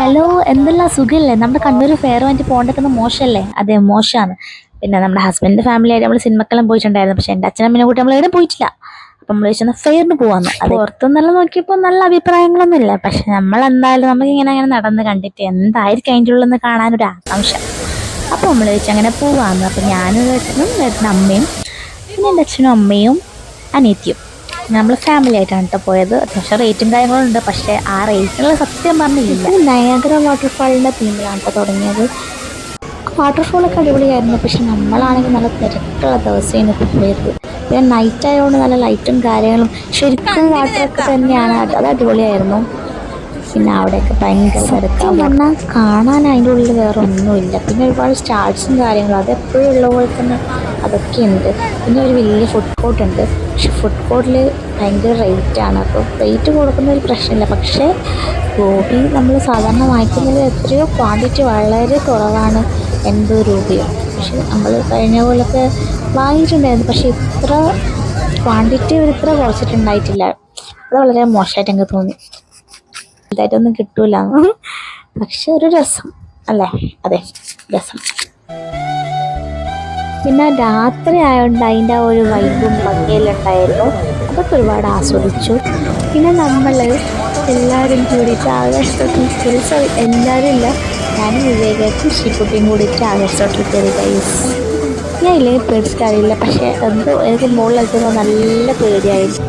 Hello എന്തെല്ലാം സുഖമല്ലേ നമ്മുടെ കണ്ണൂർ ഫെയർ വേണ്ടി പോകേണ്ടത് മോശമല്ലേ അതെ മോശമാണ് പിന്നെ നമ്മുടെ ഹസ്ബൻഡിന്റെ ഫാമിലി ആയിട്ട് നമ്മൾ സിനിമക്കെല്ലാം പോയിട്ടുണ്ടായിരുന്നു. പക്ഷേ എന്റെ അച്ഛനമ്മനെ കൂട്ടി നമ്മൾ എവിടെ പോയിട്ടില്ല. അപ്പം നമ്മൾ ചോദിച്ചാൽ ഫെയറിന് പോവാന്ന്. അത് പുറത്തുനിന്നെല്ലാം നോക്കിയപ്പോൾ നല്ല അഭിപ്രായങ്ങളൊന്നും ഇല്ല പക്ഷെ നമ്മൾ എന്തായാലും നമുക്ക് ഇങ്ങനെ അങ്ങനെ നടന്ന് കണ്ടിട്ട് എന്തായിരിക്കും അതിന്റെ ഉള്ളിൽ നിന്ന് കാണാനൊരു ആകാംക്ഷ. അപ്പോൾ നമ്മൾ വെച്ച് അങ്ങനെ പോവാന്ന്. അപ്പം ഞാനും ഏട്ടനും അമ്മയും പിന്നെ എന്റെ അച്ഛനും അമ്മയും അനിയത്തിയും. നമ്മൾ ഫാമിലി ആയിട്ടാണ് കേട്ടോ പോയത്. അത്യാവശ്യം റേറ്റും കാര്യങ്ങളും ഉണ്ട്. പക്ഷേ ആ റേറ്റിനുള്ള സത്യം പറഞ്ഞില്ല നയാഗ്ര വാട്ടർഫാളിന്റെ തീമിലാണ് കേട്ടോ തുടങ്ങിയത്. വാട്ടർഫോളൊക്കെ അടിപൊളിയായിരുന്നു. പക്ഷെ നമ്മളാണെങ്കിൽ നല്ല തിരക്കുള്ള ദിവസമാണ് പോയത്. പിന്നെ നൈറ്റ് ആയതുകൊണ്ട് നല്ല ലൈറ്റും കാര്യങ്ങളും. ശരിക്കും വാട്ടറൊക്കെ തന്നെയാണ്. അത് അടിപൊളിയായിരുന്നു. പിന്നെ അവിടെയൊക്കെ ഭയങ്കര തിരക്കാണ് പറഞ്ഞാൽ കാണാൻ അതിന്റെ ഉള്ളിൽ വേറെ ഒന്നുമില്ല. പിന്നെ ഒരുപാട് സ്റ്റാർട്സും കാര്യങ്ങളും അതെപ്പോഴും ഉള്ള പോലെ തന്നെ അതൊക്കെ ഉണ്ട്. പിന്നെ ഒരു വലിയ ഫുഡ് കോർട്ട് ഉണ്ട്. പക്ഷെ ഫുഡ് കോർട്ടിൽ ഭയങ്കര റേറ്റാണ് അപ്പോൾ റേറ്റ് കൊടുക്കുന്ന ഒരു പ്രശ്നമില്ല. പക്ഷേ ഗോപി നമ്മൾ സാധാരണ വാങ്ങിക്കുന്നതിൽ എത്രയോ ക്വാണ്ടിറ്റി വളരെ കുറവാണ് എൺപത് രൂപയോ. പക്ഷെ നമ്മൾ കഴിഞ്ഞ പോലൊക്കെ വാങ്ങിയിട്ടുണ്ടായിരുന്നു. പക്ഷെ ഇത്ര ക്വാണ്ടിറ്റി ഇത്ര കുറച്ചിട്ടുണ്ടായിട്ടില്ല. അത് വളരെ മോശമായിട്ട് എനിക്ക് തോന്നി. വലുതായിട്ടൊന്നും കിട്ടൂല. പക്ഷെ ഒരു രസം. അല്ലേ? അതെ രസം. പിന്നെ രാത്രി ആയതുകൊണ്ട് അതിന്റെ ആ ഒരു വൈബും ഭംഗിയെല്ലാം ഉണ്ടായിരുന്നു. അതൊക്കെ ഒരുപാട് ആസ്വദിച്ചു. പിന്നെ നമ്മൾ എല്ലാവരും കൂടിയിട്ട് ആകാശത്തോട്ടിൽ കയറി. സോറി എല്ലാവരും ഇല്ല. ഞാനും വിവേകത്തിൽ ഷീക്കുട്ടിയും കൂടിയിട്ട് ആകാശത്തോട്ടിൽ കയറി കഴിച്ചു ഞാൻ ഇല്ലെങ്കിൽ പേടിച്ചിട്ടറിയില്ല പക്ഷേ എന്തോ എനിക്ക് മുകളിലെത്തുമ്പോൾ നല്ല പേടിയായിരുന്നു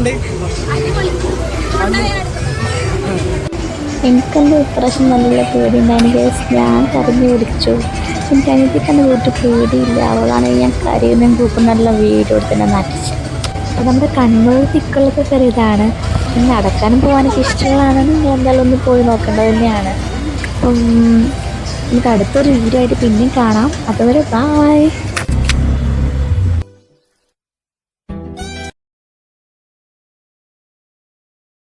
എങ്ങനെയുണ്ട്? എനിക്കെന്തോ ഇപ്രാവശ്യം നല്ല പേടിയുണ്ടായിരുന്നു. കേസ് ഞാൻ കരഞ്ഞു പിടിച്ചു എനിക്ക് അനിയത്തിക്കന്നെ വീട്ടിൽ പേടിയില്ല. അവളാണെങ്കിൽ ഞാൻ കരയുന്നതും നല്ല വീഡിയോ തന്നെ നടിച്ചു അപ്പോൾ നമ്മുടെ കണ്ണൂർ തിക്കുള്ളൊക്കെ പിന്നെ നടക്കാനും പോകാനൊക്കെ ഇഷ്ടമുള്ളതാണ് ഞാൻ എന്തായാലും ഒന്ന് പോയി നോക്കേണ്ടത് തന്നെയാണ്. അപ്പം നമുക്ക് അടുത്തൊരു വീഡിയോ ആയിട്ട് പിന്നെയും കാണാം. അതുവരെ ബായ്